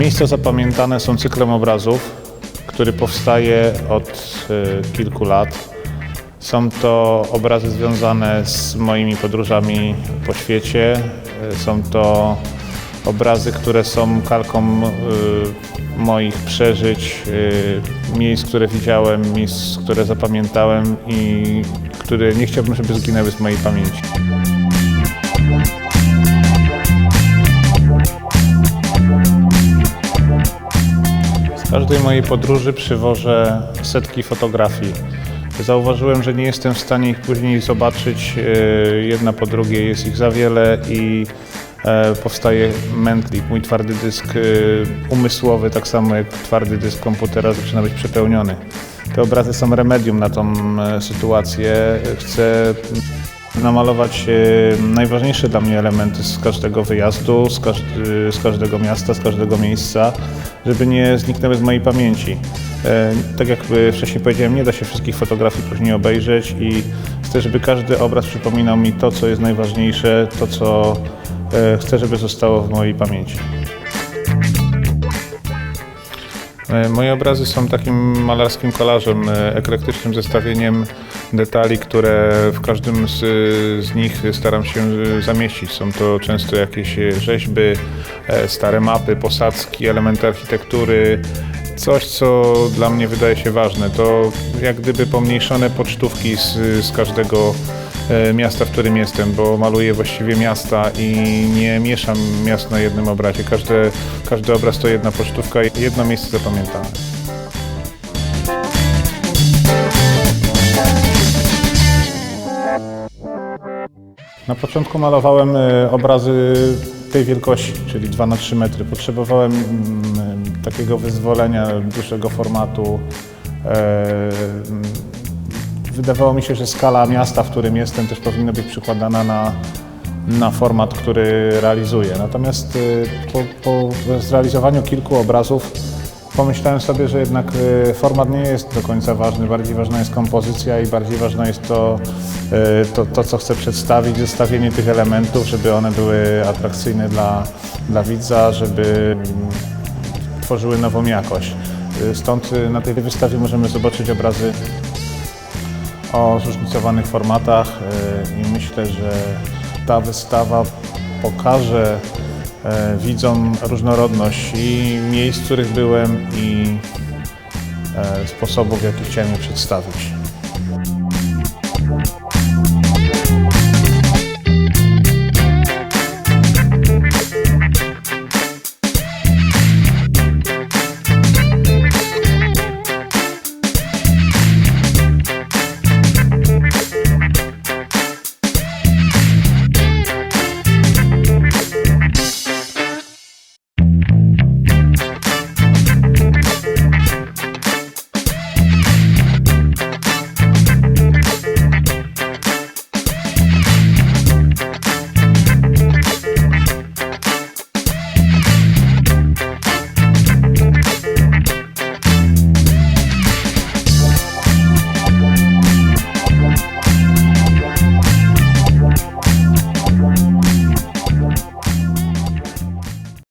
Miejsca zapamiętane są cyklem obrazów, który powstaje od e, kilku lat. Są to obrazy związane z moimi podróżami po świecie. E, Są to obrazy, które są kalką e, moich przeżyć, miejsc, które widziałem, miejsc, które zapamiętałem i które nie chciałbym, żeby zginęły z mojej pamięci. Każdej mojej podróży przywożę setki fotografii. Zauważyłem, że nie jestem w stanie ich później zobaczyć e, jedna po drugiej, jest ich za wiele i e, powstaje mętlik. Mój twardy dysk e, umysłowy, tak samo jak twardy dysk komputera, zaczyna być przepełniony. Te obrazy są remedium na tą sytuację. Chcę namalować e, najważniejsze dla mnie elementy z każdego wyjazdu, z, każdy, z każdego miasta, z każdego miejsca, żeby nie zniknęły z mojej pamięci. E, Tak jak e, wcześniej powiedziałem, nie da się wszystkich fotografii później obejrzeć i chcę, żeby każdy obraz przypominał mi to, co jest najważniejsze, to, co e, chcę, żeby zostało w mojej pamięci. Moje obrazy są takim malarskim kolażem, e, eklektycznym zestawieniem detali, które w każdym z, z nich staram się e, zamieścić. Są to często jakieś e, rzeźby, e, stare mapy, posadzki, elementy architektury. Coś, co dla mnie wydaje się ważne, to jak gdyby pomniejszone pocztówki z, z każdego e, miasta, w którym jestem, bo maluję właściwie miasta i nie mieszam miast na jednym obrazie. Każdy, każdy obraz to jedna pocztówka i jedno miejsce zapamiętane. Na początku malowałem e, obrazy tej wielkości, czyli 2 na 3 metry. Potrzebowałem mm, takiego wyzwolenia, dużego formatu. Wydawało mi się, że skala miasta, w którym jestem, też powinna być przykładana na, na format, który realizuję. Natomiast y, po, po zrealizowaniu kilku obrazów pomyślałem sobie, że jednak y, format nie jest do końca ważny. Bardziej ważna jest kompozycja i bardziej ważne jest to, y, to, to co chcę przedstawić, zestawienie tych elementów, żeby one były atrakcyjne dla, dla widza, żeby mm, tworzyły nową jakość. Stąd na tej wystawie możemy zobaczyć obrazy o zróżnicowanych formatach e, i myślę, że ta wystawa pokaże e, widzom różnorodność i miejsc, w których byłem i e, sposobów, w jaki chciałem je przedstawić.